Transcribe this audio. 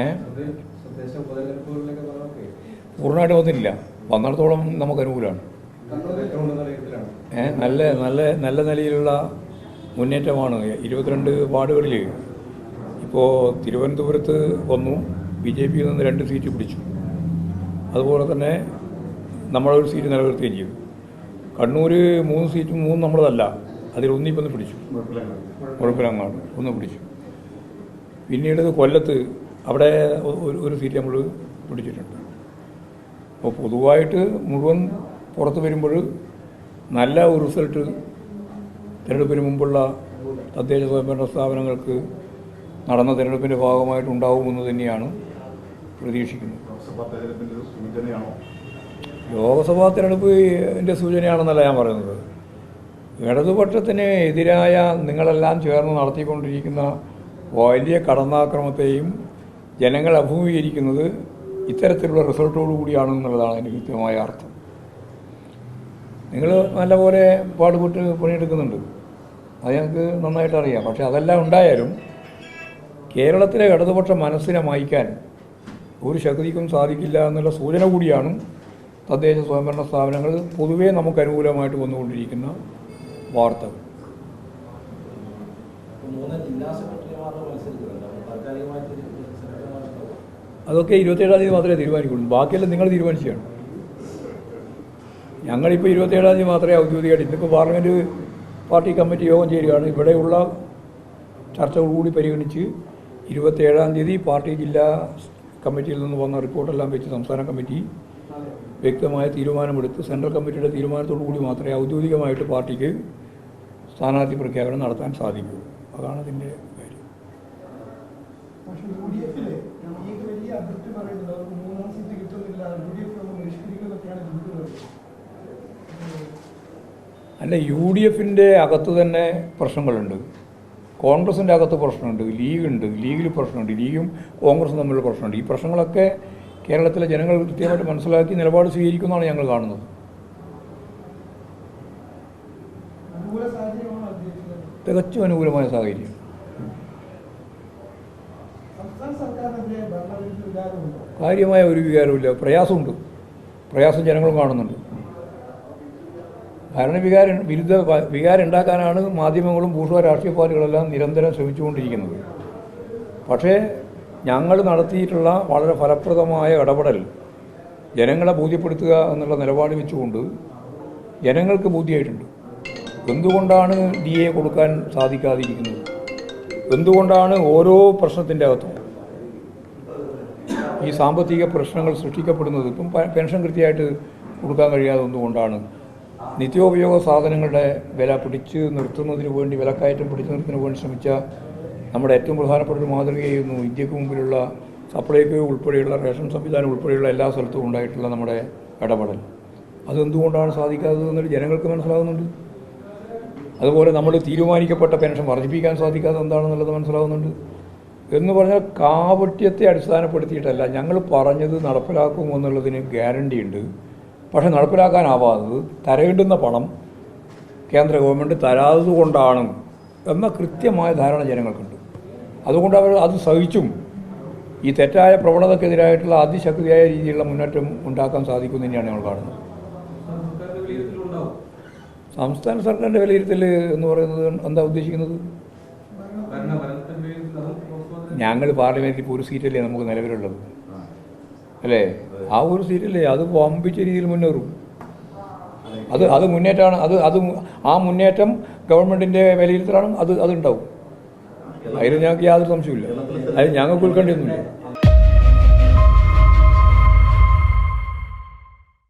ഏ? പൂർണമായിട്ട് വന്നില്ല വന്നിടത്തോളം നമുക്ക് അനുകൂലമാണ്. ഏറ്റവും ഉണ്ടെന്ന അറിയത്തിലാണ് ഏ? നല്ല നല്ല നല്ല നിലയിലുള്ള മുന്നേറ്റമാണ്. ഇരുപത്തിരണ്ട് വാർഡുകളിൽ ഇപ്പോൾ തിരുവനന്തപുരത്ത് വന്നു ബി ജെ പിയിൽ നിന്ന് രണ്ട് സീറ്റ് പിടിച്ചു. അതുപോലെ തന്നെ നമ്മളൊരു സീറ്റ് നിലനിർത്തുകയും ചെയ്തു. കണ്ണൂർ മൂന്ന് സീറ്റ് മൂന്ന് നമ്മളതല്ല. അതിൽ ഒന്നിപ്പൊന്ന് പിടിച്ചു കുഴപ്പമില്ല. ഒന്ന് പിടിച്ചു. പിന്നീട് കൊല്ലത്ത് അവിടെ ഒരു ഒരു സീറ്റ് നമ്മൾ പിടിച്ചിട്ടുണ്ട്. അപ്പോൾ പൊതുവായിട്ട് മുഴുവൻ പുറത്ത് വരുമ്പോൾ നല്ല ഒരു റിസൾട്ട് തിരഞ്ഞെടുപ്പിന് മുമ്പുള്ള തദ്ദേശ സ്വയംഭരണ സ്ഥാപനങ്ങൾക്ക് നടന്ന തിരഞ്ഞെടുപ്പിന്റെ ഭാഗമായിട്ട് ഉണ്ടാവുമെന്ന് തന്നെയാണ് പ്രതീക്ഷിക്കുന്നത്. ലോക്സഭാ തിരഞ്ഞെടുപ്പിന്റെ സൂചനയാണെന്നല്ല ഞാൻ പറയുന്നത്. ഇടതുപക്ഷത്തിന് എതിരായ നിങ്ങളെല്ലാം ചേർന്ന് നടത്തിക്കൊണ്ടിരിക്കുന്ന വലിയ കടന്നാക്രമത്തെയും ജനങ്ങൾ അഭിമുഖീകരിക്കുന്നത് ഇത്തരത്തിലുള്ള റിസൾട്ടോടു കൂടിയാണെന്നുള്ളതാണ് അതിന്റെ കൃത്യമായ അർത്ഥം. നിങ്ങൾ നല്ലപോലെ പാടുപെട്ട് പണിയെടുക്കുന്നുണ്ട്. അത് ഞങ്ങൾക്ക് നന്നായിട്ട് അറിയാം. പക്ഷേ അതെല്ലാം ഉണ്ടായാലും കേരളത്തിലെ ഇടതുപക്ഷ മനസ്സിനെ മായ്ക്കാൻ ഒരു ശക്തിക്കും സാധിക്കില്ല എന്നുള്ള സൂചന കൂടിയാണ് തദ്ദേശ സ്വയംഭരണ സ്ഥാപനങ്ങൾ പൊതുവേ നമുക്ക് അനുകൂലമായിട്ട് വന്നുകൊണ്ടിരിക്കുന്ന വാർത്തകൾ. മൂന്ന് ജില്ലാ സെക്രട്ടറിമാരുടെ അതൊക്കെ ഇരുപത്തേഴാം തീയതി മാത്രമേ തീരുമാനിക്കുള്ളൂ. ബാക്കിയെല്ലാം നിങ്ങൾ തീരുമാനിച്ചാണ്. ഞങ്ങളിപ്പോൾ ഇരുപത്തേഴാം തീയതി മാത്രമേ ഔദ്യോഗികമായിട്ട് ഇന്നിപ്പോൾ പാർലമെന്റ് പാർട്ടി കമ്മിറ്റി യോഗം ചേരുകയാണ്. ഇവിടെയുള്ള ചർച്ചകൾ കൂടി പരിഗണിച്ച് ഇരുപത്തേഴാം തീയതി പാർട്ടി ജില്ലാ കമ്മിറ്റിയിൽ നിന്ന് വന്ന റിപ്പോർട്ടെല്ലാം വെച്ച് സംസ്ഥാന കമ്മിറ്റി വ്യക്തമായ തീരുമാനമെടുത്ത് സെൻട്രൽ കമ്മിറ്റിയുടെ തീരുമാനത്തോടു കൂടി മാത്രമേ ഔദ്യോഗികമായിട്ട് പാർട്ടിക്ക് സ്ഥാനാർത്ഥി പ്രഖ്യാപനം നടത്താൻ സാധിക്കൂ. അതാണ് അതിന്റെ കാര്യം. അല്ല യു ഡി എഫിന്റെ അകത്ത് തന്നെ പ്രശ്നങ്ങളുണ്ട്. കോൺഗ്രസിന്റെ അകത്ത് പ്രശ്നമുണ്ട്. ലീഗ് ഉണ്ട് ലീഗിൽ പ്രശ്നമുണ്ട്. ലീഗും കോൺഗ്രസും തമ്മിലുള്ള പ്രശ്നമുണ്ട്. ഈ പ്രശ്നങ്ങളൊക്കെ കേരളത്തിലെ ജനങ്ങൾ കൃത്യമായിട്ട് മനസ്സിലാക്കി നിലപാട് സ്വീകരിക്കുന്നതാണ് ഞങ്ങൾ കാണുന്നത്. തികച്ചും അനുകൂലമായ സാഹചര്യം. കാര്യമായ ഒരു വികാരമില്ല പ്രയാസമുണ്ട്. പ്രയാസം ജനങ്ങളും കാണുന്നുണ്ട്. ഭരണവികാരം വിരുദ്ധ വികാരം ഉണ്ടാക്കാനാണ് മാധ്യമങ്ങളും പൂർവ രാഷ്ട്രീയ പാർട്ടികളെല്ലാം നിരന്തരം ശ്രമിച്ചുകൊണ്ടിരിക്കുന്നത്. പക്ഷേ ഞങ്ങൾ നടത്തിയിട്ടുള്ള വളരെ ഫലപ്രദമായ ഇടപെടൽ ജനങ്ങളെ ബോധ്യപ്പെടുത്തുക എന്നുള്ള നിലപാട് വെച്ചുകൊണ്ട് ജനങ്ങൾക്ക് ബോധ്യമായിട്ടുണ്ട്. എന്തുകൊണ്ടാണ് ഡി എ കൊടുക്കാൻ സാധിക്കാതിരിക്കുന്നത്? എന്തുകൊണ്ടാണ് ഓരോ പ്രശ്നത്തിന്റെ അകത്തും ഈ സാമ്പത്തിക പ്രശ്നങ്ങൾ സൃഷ്ടിക്കപ്പെടുന്നത്? ഇപ്പം പെൻഷൻ കൃത്യമായിട്ട് കൊടുക്കാൻ കഴിയാതെ എന്തുകൊണ്ടാണ്? നിത്യോപയോഗ സാധനങ്ങളുടെ വില പിടിച്ച് നിർത്തുന്നതിന് വേണ്ടി വിലക്കയറ്റം പിടിച്ചു നിർത്തുന്നതിന് വേണ്ടി ശ്രമിച്ച നമ്മുടെ ഏറ്റവും പ്രധാനപ്പെട്ട ഒരു മാതൃകയായിരുന്നു ഇന്ത്യയ്ക്ക് മുമ്പിലുള്ള സപ്ലൈകോ ഉൾപ്പെടെയുള്ള റേഷൻ സംവിധാനം ഉൾപ്പെടെയുള്ള എല്ലാ സ്ഥലത്തും ഉണ്ടായിട്ടുള്ള നമ്മുടെ ഇടപെടൽ. അതെന്തുകൊണ്ടാണ് സാധിക്കാത്തത് എന്നൊരു ജനങ്ങൾക്ക് മനസ്സിലാകുന്നുണ്ട്? അതുപോലെ നമ്മൾ തീരുമാനിക്കപ്പെട്ട പെൻഷൻ വർദ്ധിപ്പിക്കാൻ സാധിക്കാതെ എന്താണെന്നുള്ളത് മനസ്സിലാവുന്നുണ്ട്. എന്ന് പറഞ്ഞാൽ കാപട്യത്തെ അടിസ്ഥാനപ്പെടുത്തിയിട്ടല്ല. ഞങ്ങൾ പറഞ്ഞത് നടപ്പിലാക്കും എന്നുള്ളതിന് ഗ്യാരണ്ടി ഉണ്ട്. പക്ഷെ നടപ്പിലാക്കാനാവാത്തത് തരയിടുന്ന പണം കേന്ദ്ര ഗവൺമെന്റ് തരാത്തത് കൊണ്ടാണ് എന്ന കൃത്യമായ ധാരണ ജനങ്ങൾക്കുണ്ട്. അതുകൊണ്ട് അവർ അത് സഹിച്ചും ഈ തെറ്റായ പ്രവണതക്കെതിരായിട്ടുള്ള അതിശക്തിയായ രീതിയിലുള്ള മുന്നേറ്റം ഉണ്ടാക്കാൻ സാധിക്കും തന്നെയാണ് ഞങ്ങൾ കാണുന്നത്. സംസ്ഥാന സർക്കാരിന്റെ വിലയിരുത്തൽ എന്ന് പറയുന്നത് എന്താ ഉദ്ദേശിക്കുന്നത്? ഞങ്ങൾ പാർലമെന്റിൽ ഇപ്പോൾ ഒരു സീറ്റല്ലേ നമുക്ക് നിലവിലുള്ളത്. അല്ലേ? ആ ഒരു സീറ്റല്ലേ. അത് വമ്പിച്ച രീതിയിൽ മുന്നേറും. അത് അത് മുന്നേറ്റമാണ് അത് അത് ആ മുന്നേറ്റം ഗവൺമെന്റിന്റെ വിലയിരുത്തലാണ്. അത് അതുണ്ടാവും അതിൽ ഞങ്ങൾക്ക് യാതൊരു സംശയമില്ല അതിൽ ഞങ്ങൾക്ക് ഉൾക്കേണ്ടിയൊന്നുമില്ല